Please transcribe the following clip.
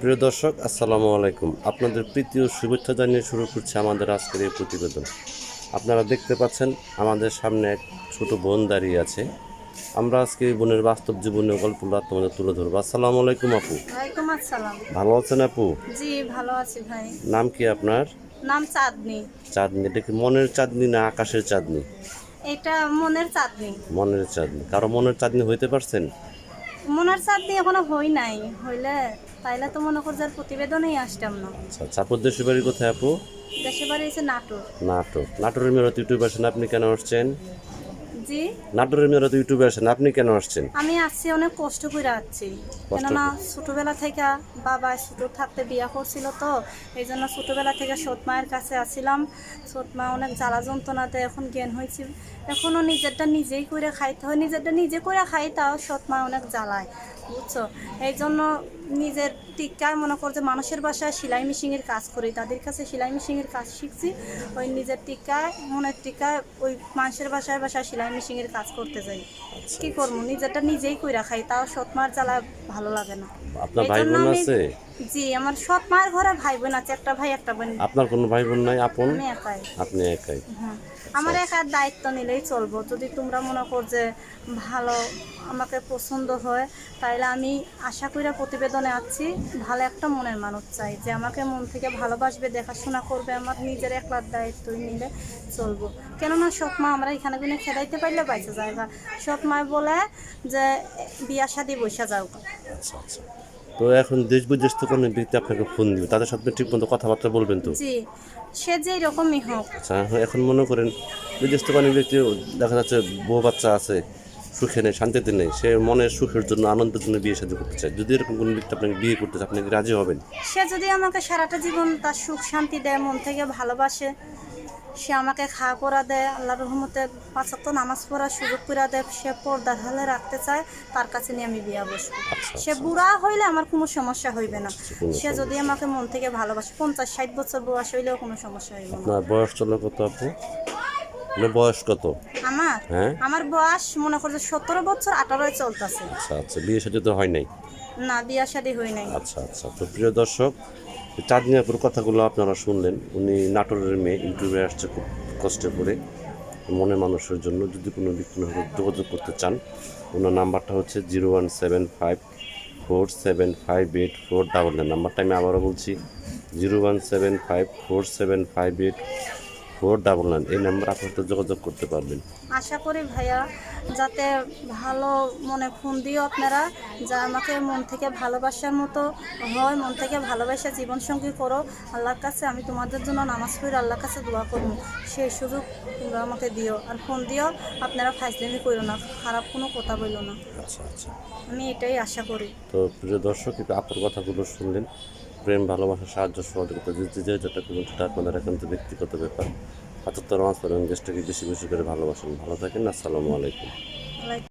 প্রিয় দর্শক আসসালামু আলাইকুম। আপনাদের প্রীতি ও শুভেচ্ছা জানিয়ে শুরু করছে আমাদের আজকের এই প্রতিবেদন। আপনারা দেখতে পাচ্ছেন আমাদের সামনে এক ছোট বোন দাঁড়িয়ে আছে। আমরা আজকে এই বোনের বাস্তব জীবনের গল্পগুলো তোমাদের তুলে ধরবো। আসসালামু আলাইকুম আপু। ভালো আছেন আপু? জি ভালো আছি ভাই। নাম কি আপনার? নাম চাঁদনি। চাঁদনি এটা কি মনের চাঁদনি না আকাশের চাঁদনি? এটা মনের চাঁদনি। মনের চাঁদনি। কারও মনের চাঁদনি হইতে পারছেন? মনের চাঁদনি এখনও হই নাই। হইলে তাইলে তো মনে করছি আর প্রতিবেদনেই আসতাম না। আচ্ছা আচ্ছা আপুর দেশের বাড়ি কোথায় আপু? দেশের বাড়ি এসে নাটোর। নাটোর। নাটোরের মেয়েরা ইউটিউব ইউটিউবে আসেন আপনি কেন আসছেন? জি। নাটোরের মেয়েরা তো ইউটিউবে আসেন আপনি কেন আসছেন? আমি আসছি অনেক কষ্ট করে আসছি। কেননা ছোটবেলা থেকে বাবা ছোট থাকতে বিয়া করছিল তো এই জন্য ছোটবেলা থেকে সৎ মায়ের কাছে আসছিলাম। সৎ মা অনেক জ্বালা যন্ত্রণাতে এখন জ্ঞান হয়েছে। এখনও নিজেরটা নিজেই করে খাইতে হয় নিজেরটা নিজে করে খাই তাও সৎ মা অনেক জ্বালায় বুঝছ? এই জন্য নিজের টিকায় মনে করছে মানুষের বাসায় সেলাই মেশিনের কাজ করি তাদের কাছে সেলাই মেশিনের কাজ শিখছি। ওই নিজের টিকায় মনের টিকায় ওই মানুষের বাসায় বাসায় সেলাই মেশিনের কাজ করতে যাই। কি করব? নিজেরটা নিজেই কইরা খাই তাও সৎমার জ্বালা ভালো লাগে না। আপনার ভাই বোন আছে? জি আমার সৎ মায়ের ঘরে ভাই বোন আছে একটা ভাই একটা বোন। আপনার কোনো ভাই বোন নাই? আপন? আমি একাই। আপনি একাই? হ্যাঁ। আমার একার দায়িত্ব নিলেই চলবো। যদি তোমরা মনে কর যে ভালো আমাকে পছন্দ হয় তাইলে আমি আশা করি প্রতিবেদনে আছি ভালো একটা মনের মানুষ চাই যে আমাকে মন থেকে ভালোবাসবে দেখাশোনা করবে আমার নিজের একলার দায়িত্ব নিলে চলবো। কেননা সব মা আমরা এখানে কিনে খেদাইতে পারলে বাইসে জায়গা সব মা বলে যে বিয়া শাদি বসে যাও। আচ্ছা আচ্ছা তো এখন দেশ বিদেশ থেকে অনেক ব্যক্তি আপনাকে ফোন দিবে তাদের সাথে ঠিক মতো কথাবার্তা বলবেন তো? জি সে যে রকমই হোক। আচ্ছা এখন মনে করেন বিদেশ থেকে অনেক ব্যক্তি দেখা যাচ্ছে বউ বাচ্চা আছে সুখে নেই শান্তিতে নেই সে মনের সুখের জন্য আনন্দের জন্য বিয়ে শাদী করতে চায়। যদি এরকম কোনো ব্যক্তি আপনাকে বিয়ে করতে চায় আপনি কি রাজি হবেন? সে যদি আমাকে সারাটা জীবন তার সুখ শান্তি দেয় মন থেকে ভালোবাসে সে আমাকে খাওয়া পড়া দেয় আল্লাহ রহমতে পাঁচাত্তর নামাজ পড়ার সুযোগ করে দেয় সে পর্দার হালে রাখতে চায় তার কাছে নিয়ে আমি বিয়া বসবো। আচ্ছা সে বুড়া হইলে আমার কোনো সমস্যা হইবে না। সে যদি আমাকে মন থেকে ভালোবাসে পঞ্চাশ ষাট বছর বয়স হইলেও কোনো সমস্যা হইবে না। বয়স চলো কত আপু? মানে বয়স কত? আমার? হ্যাঁ। আমার বয়স মনে করছে সতেরো বছর আঠারোয় চলতেছে। আচ্ছা আচ্ছা বিয়ে শাদী তো হয় নাই? না বিয়া শাদি হই নাই। আচ্ছা আচ্ছা। তো প্রিয় দর্শক চাঁদনি পর কথাগুলো আপনারা শুনলেন। উনি নাটোরের মেয়ে ইউটিউবে আসছে খুব কষ্টে করে। মনে মানুষের জন্য যদি কোনো হয়তো যোগাযোগ করতে চান, ওনার নাম্বারটা হচ্ছে zero one seven five four seven five eight four double nine. নাম্বারটা আমি আবারও বলছি, zero one seven five four seven five eight four double nine এই নাম্বার আপনার যোগাযোগ করতে পারবেন। আশা করি ভাইয়া যাতে ভালো মনে ফোন দিও আপনারা যা আমাকে মন থেকে ভালোবাসার মতো হয় মন থেকে ভালোবাসা জীবনসঙ্গী করো। আল্লাহর কাছে আমি তোমাদের জন্য নামাজ পড়ি আল্লাহর কাছে দোয়া করব। সেই সুযোগ তোমরা আমাকে দিও। আর ফোন দিও আপনারা ফাইজলামি করো না খারাপ কোনো কথা বলো না। আচ্ছা আচ্ছা। আমি এটাই আশা করি। তো প্রিয় দর্শক আপনার কথাগুলো শুনলেন। প্রেম, ভালোবাসা, সাহায্য, সহযোগিতা দিতে যে যেটা করবেন সেটা আপনাদের একান্ত ব্যক্তিগত ব্যাপার। পাঁচাত্তর মাস পরেন দেশটাকে বেশি বেশি করে ভালোবাসেন। ভালো থাকেন, আসসালামু আলাইকুম।